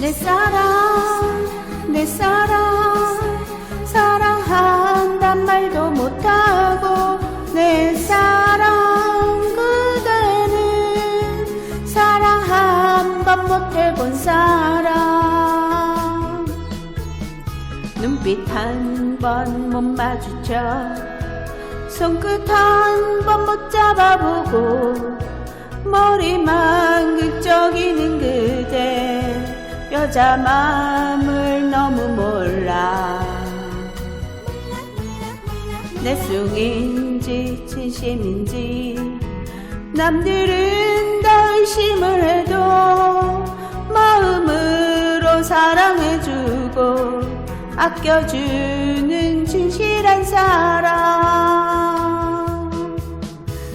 내 사랑 내 사랑 사랑한단 말도 못하고 내 사랑 그대는 사랑 한 번 못 해본 사람. 눈빛 한 번 못 마주쳐 손끝 한 번 못 잡아보고 머리만 긁적이는 그대 여자 마음을 너무 몰라. 내 숭인지 진심인지 남들은 다 의심을 해도 마음으로 사랑해주고 아껴주는 진실한 사랑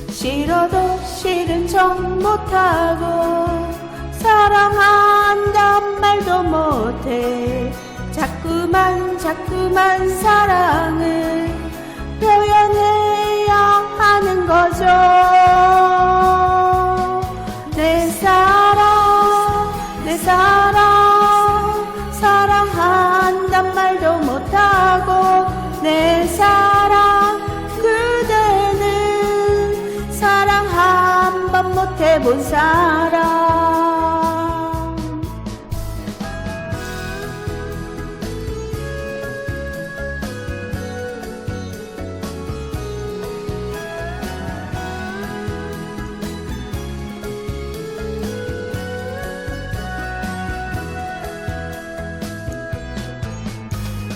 싫어도 싫은 척 못하고 사랑 한단 말도 못해. 자꾸만 자꾸만 사랑을 표현해야 하는 거죠. 내 사랑 내 사랑 사랑한단 말도 못하고 내 사랑 그대는 사랑 한 번 못 해본 사람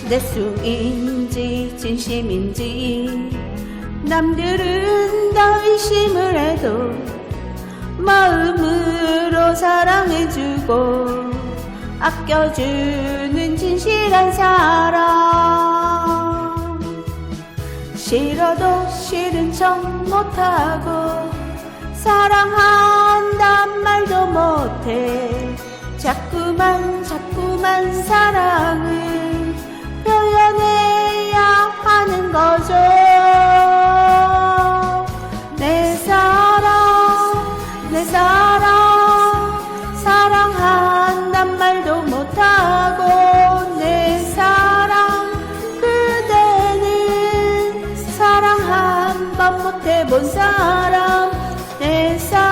내 수인지 진심인지 남들은 다 의심을 해도 마음으로 사랑해주고 아껴주는 진실한 사람. 싫어도 싫은 척 못하고 사랑한단 말도 못해 자꾸만 자꾸만 사랑을 사랑 내 사랑 사랑한단 말도 못하고 내 사랑 그대는 사랑 한 번 못해본 사람 내 사랑.